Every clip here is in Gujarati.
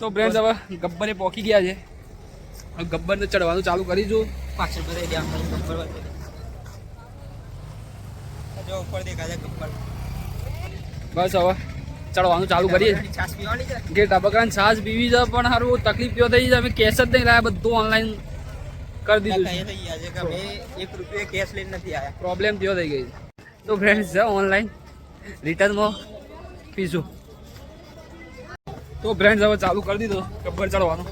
તો બ્રેન્ડ હવે ગબ્બરે પહોંચી ગયા છે. હવે ગબ્બરને ચડવાનું ચાલુ કરીશું. પાછળ બધા ગયા ગબ્બર જો ઉપર દેખાય ગબ્બર. બસ હવે ચડવાનું ચાલુ કરીએ. છાસ કે ટબકાને છાશ પીવી છે પણ સારું તકલીફ થયો થઈ જાય અમે કેશ જ નહીં લાયા બધું ઓનલાઈન કરી દીધું છે. થઈ ગયા છે કે અમે એક રૂપિયો કેશ લઈને નથી આવ્યા પ્રોબ્લેમ થયો થઈ ગઈ તો ફ્રેન્ડ્સ જાઓ ઓનલાઈન રિટર્નમાં પીશું. તો ફ્રેન્ડ્સ હવે ચાલુ કરી દીધો. ગબ્બર ચડવાનું.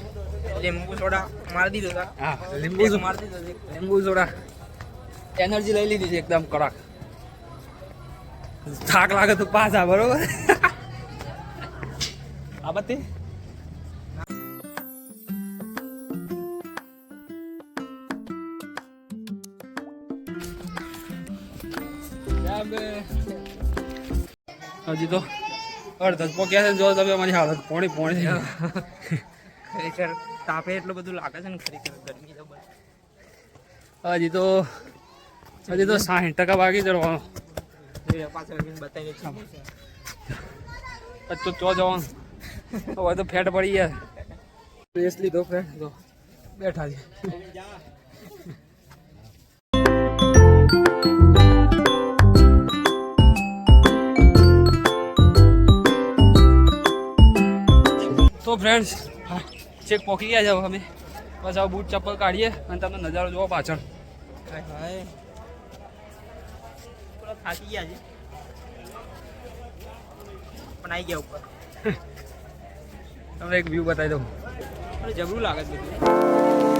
લીંબુ સોડા મારી દીધો હા લીંબુ મારી દીધો લીંબુ સોડા. એનર્જી લઈ લીધી છે એકદમ કડક. થાક લાગે તો પાછા બરોબર? આ બધી? હજી તો અડધો જ પોક્યા છે? જો તમે મારી હાલત પોણી પોણી ખરેખર તાપે એટલું બધું લાગે છે ને ખરેખર ગરમી તો હજી તો હજી તો સાઠ ટકા બાકી ચડવાનો તો ચો જવાનું. હવે તો ફેટ પડી ગયા. રેસ લીધો ફેટ તો બેઠા છે. તો ફ્રેન્ડ્સ ચેક પોકી ગયા છે અમે. બસ હવે બૂટ ચપ્પલ કાઢીએ અને તમે નજારો જોવો પાછળ. થાકી ગયા છે. પણ આવી ગયા ઉપર. તમને એક વ્યૂ બતાવી દઉં. જબરું લાગે છે બધું.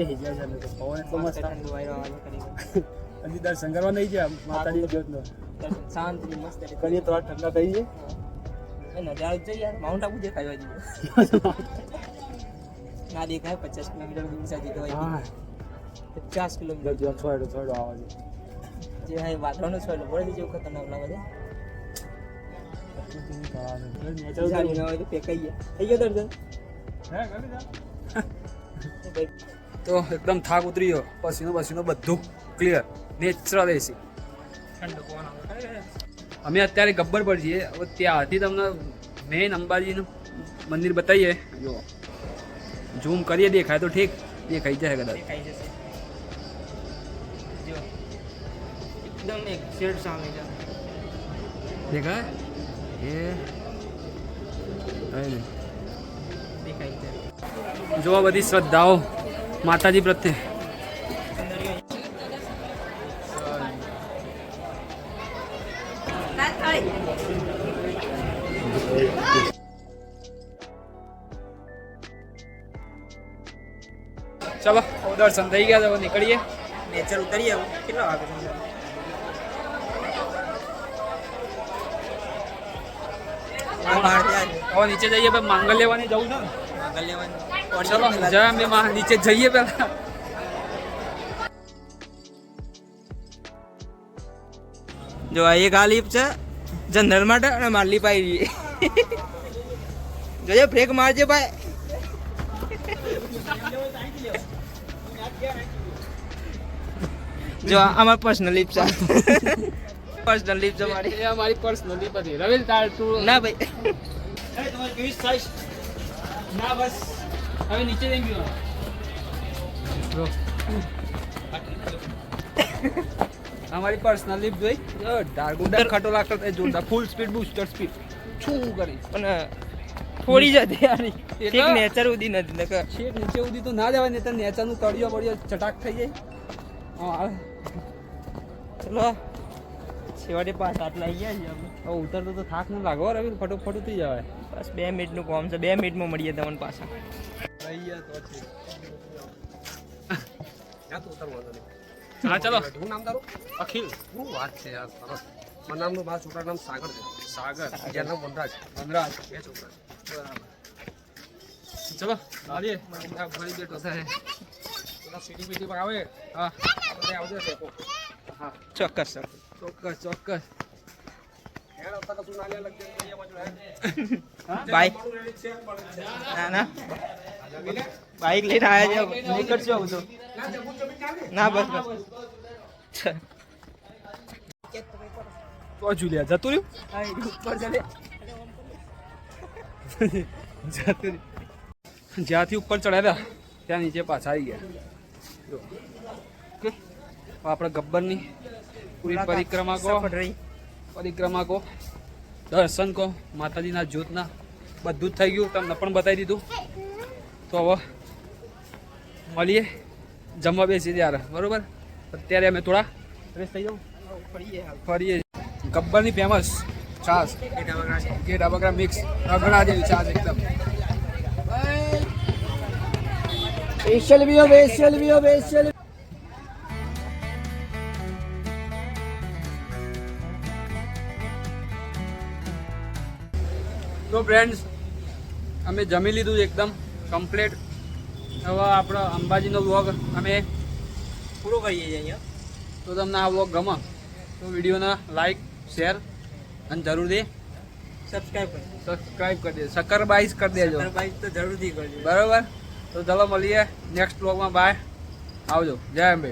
આ બે જાય છે પવન એટલો મસ્ત કરી હજી દર્શન કરવા નહીં જાય માતાજી જ્યોતનો શાંતિ મસ્ત કરીએ તો ઠંડા થઈ જાય. નજારો જોઈએ યાર. માઉન્ટ આબુ દેખાય ના દેખાય પચાસ કિલોમીટર દૂર સાજી તો પચાસ કિલોમીટર. છોડો છોડો આવે છે. જે હા વાદળનો છોડો પડે જેવું ખતરનાક લાગે છે. ગયા. થઈ ગયો દર્શન? ભાઈ. તો એકદમ થાક ઉતરી ગયો. પસીનો પસીનો બધું ક્લિયર નેચરલ એસી અમે અત્યારે ગબ્બર પર છીએ. હવે ત્યાંથી તમને મેઇન અંબાજીનું મંદિર બતાવીએ. જો. ઝૂમ કરીએ દેખાય તો ઠીક. દેખાઈ જાય કદાચ. જશે. એકદમ એક્ઝેક્ટ સામે દેખાય? એ. દેખાય જો બધી શ્રદ્ધાઓ માતાજી પ્રત્યે. ચલો દર્શન થઈ ગયા છે નીકળીએ. નેચર ઉતરીએ કેટલા વાગે હવે નીચે જઈએ માંગલ લેવાની જવું છે ને. ચલો જય અંબે નીચે જઈએ પેલા જો આ એક આ લીપ છે જનરલ માટે અને મારલી પાઈ જોજે બ્રેક મારજે ભાઈ. જો આ અમાર પર્સનલ લીપ છે. પર્સનલ લીપ છે મારી. એ પર્સનલ પર્સનલી હતી. રવિ તાર તું. ના ભાઈ. ના બસ. હવે નીચે જઈ ગયો અમારી પર્સનલ લિફ્ટ જોઈ? ડાર્ગુડા ખટો લાગતો થાય જોરદાર. ફૂલ સ્પીડ બૂસ્ટર સ્પીડ શું કરીશ? અને થોડી જ હતી યાર એક નેચર ઉદી નથી નકર. છેક નીચે સુધી તો ના જવાય નહીં તો નેચરનું તળિયો બળિયો ચટાક થઈ જાય. હા ચલો. છેવટે પાસ આટલા આવી ગયા છે હવે ઉતરતો તો થાક ન લાગો રવિ ફટોફટ થઈ જવાય. બસ બે મિનિટનું કામ છે બે મિનિટમાં મળીએ તમને પાછા. હા ચલો. હું નામ તારું? અખિલ. શું વાત છે યાર સરસ. મારા નામનું મારા છોકરા નામ સાગર છે. સાગર. જેનું નામ વનરાજ. વનરાજ. બે છોકરા. ચલો આવીએ. ફરી બેઠો છે. પેલા સીડી બીડી પર આવે? હા. આવજો હા ચોક્કસ સર ચોક્કસ ચોક્કસ. બાઈક? ના ના. બાઈક લઈને આવ્યા છે નહીં આવું તો. ના, બસ બસ. તો જુલિયા જતું રહ્યું? ઉપર જતું જ્યાંથી ઉપર ચડ્યા હતા ત્યાં નીચે પાછા આવી ગયા. ઓકે આપણે ગબ્બરની પૂરી પરિક્રમા કહો. પરિક્રમા કહો. દર્શન કહો. માતાજીના જ્યોતના બધું જ થઈ ગયું. તમને પણ બતાવી દીધું. તો હવે મળીએ. જમવા બેસી ત્યારે. બરોબર? અત્યારે અમે થોડા ફ્રેશ થઈ જાઉં. ફરીએ ગબ્બરની ફેમસ છાસ ગેટ બગડા મિક્સ રગડા જેવી છાસ એકદમ. સ્પેશિયલ વિયો સ્પેશિયલ વિયો સ્પેશિયલ તો ફ્રેન્ડ્સ અમે જમી લીધું છે એકદમ કમ્પ્લીટ હવે આપણો અંબાજીનો વ્લોગ અમે પૂરો કરીએ છીએ અહીંયા. તો તમને આ વ્લોગ ગમે તો વિડીયોને લાઈક શેર અને જરૂરથી સબસ્ક્રાઇબ કરો સબસ્ક્રાઈબ કરી દેજો. સકરબાઈઝ કરી દેજો. બાઈક તો જરૂરથી કરજો બરાબર? તો ચાલો મળીએ નેક્સ્ટ વ્લોગમાં બાય આવજો. જય અંબે.